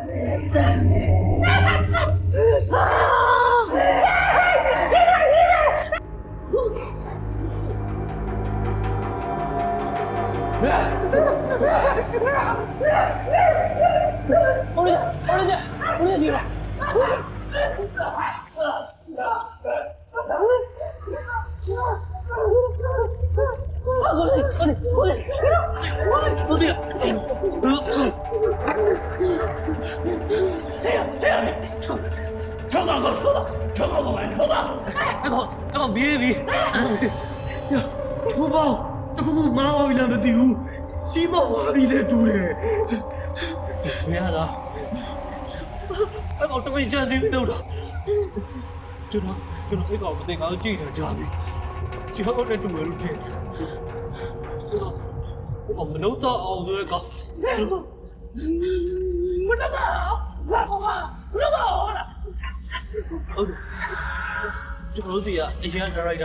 啊啊啊啊啊啊啊啊啊啊啊啊 ဘူဘောင်းတကူကူမာဝါဘီလန်မသိဘူးစီးပေါ်ဝါဘီလည်းတူတယ်မရတာအဲ့ကောင်တမင်ကြံသေးပြီးတော့တာကျွန်တော်ကျွန်တော်အဲ့ကောင်မသိငါတို့ကြည့်နေကြပြီကျောင်းနဲ့တူတယ်လို့ထင်တယ်ဟောမနှုတ်တော့အောင်ဆိုတဲ့ကောင်မနှုတ်တော့ဘာဘာမနှုတ်တော့ဟုတ်လား ဟုတ်တယ်ကျွန်တော်တို့ဒီက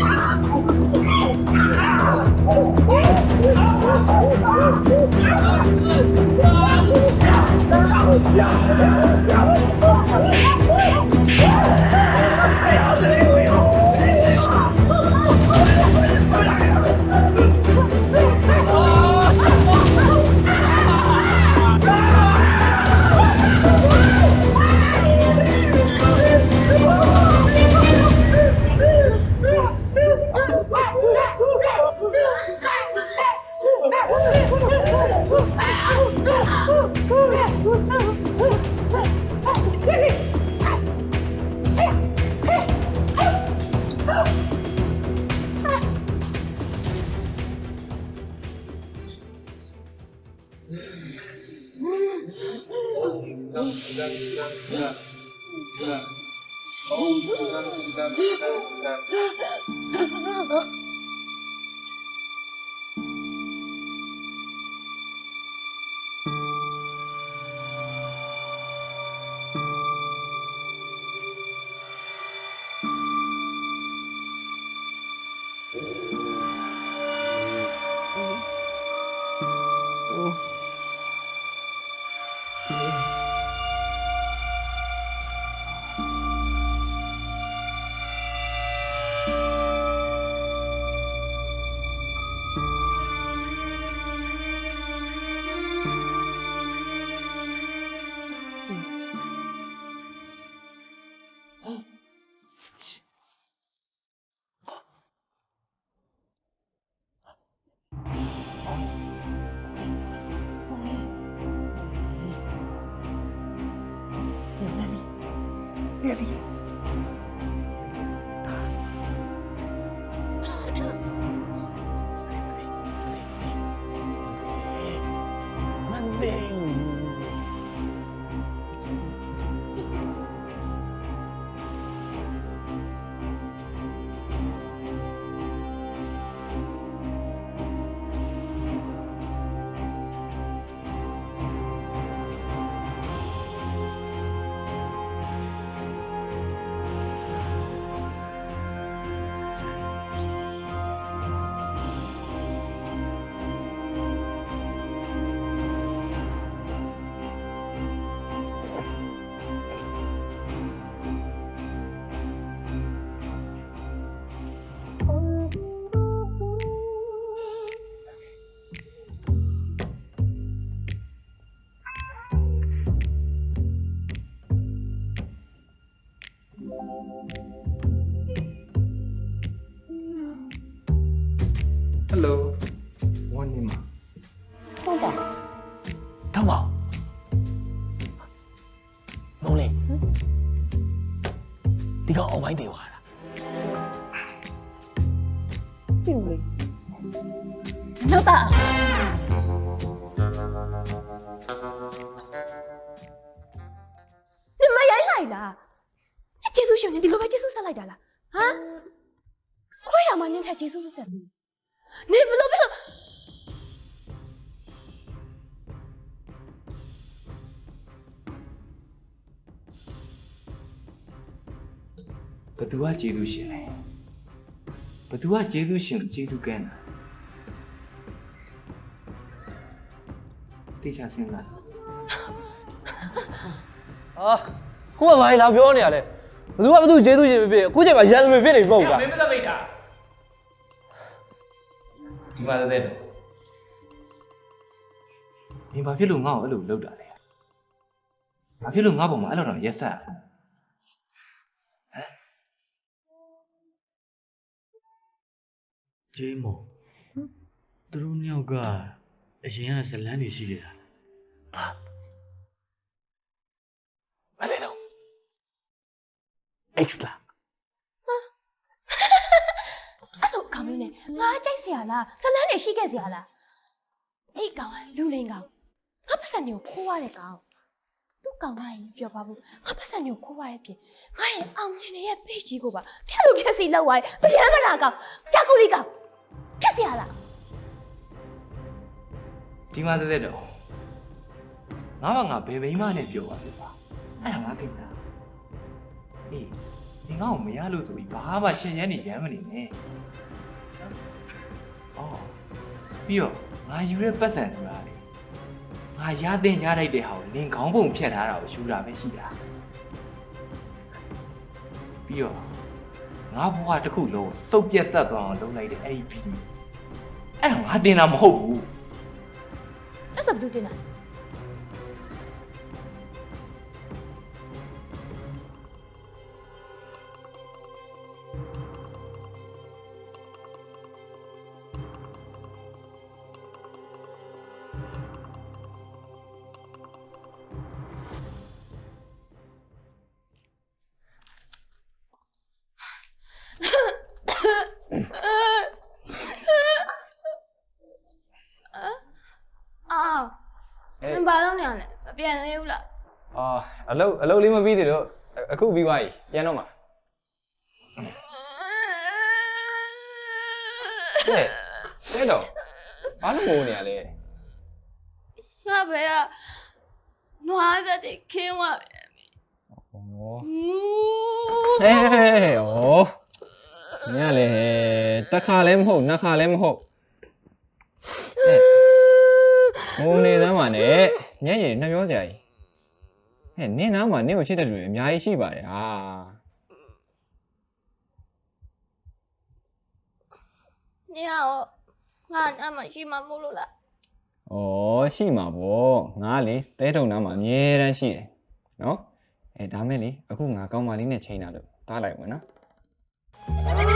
င် ဒါ ရိုက် ဟုတ်ပါထောက်ပါမုံလေးဒီကောင်အောင်ပိုင်းတေသွားတာပြုတ်လေနောက်တာ你们ရိုင်းလိုက်လားကျေးဇူးရှင်နေဒီလိုပဲကျေးဇူးဆက်လိုက်တာလားဟမ်ခွဲတော်မှာနင်းထက်ကျေးဇူးလုပ်တယ်နေဘလို့ဘလို့ ဘသူကကျေးဇူးရှင်လဲဘသူကကျေးဇူးရှင်ကိုကျေးဇူးကမ်းတာတေချာစင်လားအာကိုကဘာလဲလာပြောနေရလဲဘသူကဘသူကျေးဇူးရှင်ဖြစ်ဖြစ်အခုချိန်မှာရန်သူတွေဖြစ်နေပြီမဟုတ်လားမင်းမသက်မိတ်တာဒီမှာတဲ့တော့မင်းဘာဖြစ်လို့ငါ့ကိုအဲ့လိုလုပ်တာလဲဘာဖြစ်လို့ငါ့ပုံမှာအဲ့လိုတော့ရက်ဆက် ဂျေးမော်သူတို့နှစ်ယောက်ကအရင်ကဇလန်းနေရှိခဲ့တာ မလဲတော့ X လာ အဲ့လိုကောင်မျိုးနဲ့ငါကြိုက်เสียလားဇလန်းနေရှိခဲ့เสียလားအဲ့ကောင်ကလူလိန်ကောင်ငါပတ်စံတွေကိုခိုးရတဲ့ကောင်သူ့ကောင်မရင်ပြောပါဘူးငါပတ်စံတွေကိုခိုးရတဲ့ပြင်ငါရဲ့အောင်မြင်တဲ့ပေ့ကြီးကိုပါဖျက်လို့ဖျက်စီလောက်သွားတယ်ဗျာမလားကောင်ကြောက်ကူလေးကောင် ဖျက်เสียလား ဒီမှာတဲ့တော့ငါကငါဘယ်မိမနဲ့ပြောပါလဲပါအဲ့ဒါငါကိစ္စအေးဒီငါ့ကိုမရလို့ဆိုပြီးဘာမှရှင်းရမ်းနေရမ်းမနေနဲ့အော်ပြီးတော့ငါယူတဲ့ပတ်စံဆိုတာလေငါရတဲ့ရလိုက်တဲ့ဟာကိုလင်ခေါင်းပုံဖြတ်ထားတာကိုယူတာပဲရှိတာပြီးတော့ ငါဘဝတစ်ခုလုံးစုပ်ပြတ်သက်သွားအောင်လုပ်လိုက်တဲ့အဲ့ဒီဗီဒီယိုအဲ့ဒါငါတင်တာမဟုတ်ဘူးအဲ့ဆိုဘယ်သူတင်တာအာ မပြန်သေးဘူးလားအာအလုတ်အလုတ်လေးမပြီးသေးတော့အခုပြီးသွားပြီပြန်တော့မှာဟဲ့တဲ့တော့ဘာလို့ငိုနေရလဲငါဘယ်ကနွားစက်တွေခင်းသွားပြန်ပြီဩငူဟဲ့ဟဲ့ဩညလေတစ်ခါလည်းမဟုတ်နှစ်ခါလည်းမဟုတ်ဟဲ့ငိုနေသမ်းပါနဲ့ ညံ့ရည်နှမျောကြကြီးဟဲ့နင်းနားမှာနင်းကိုချစ်တဲ့လူတွေအများကြီးရှိပါတယ်ဟာနေတော့ငါအမရှိမှမို့လို့လား။ဩရှိမှာပေါ့။ငါလေတဲထုံနားမှာအမြဲတမ်းရှိတယ်။နော်။အဲဒါမဲ့လေအခုငါကောင်းမလေးနဲ့ချိန်တာလို့သားလိုက်ဝင်နော်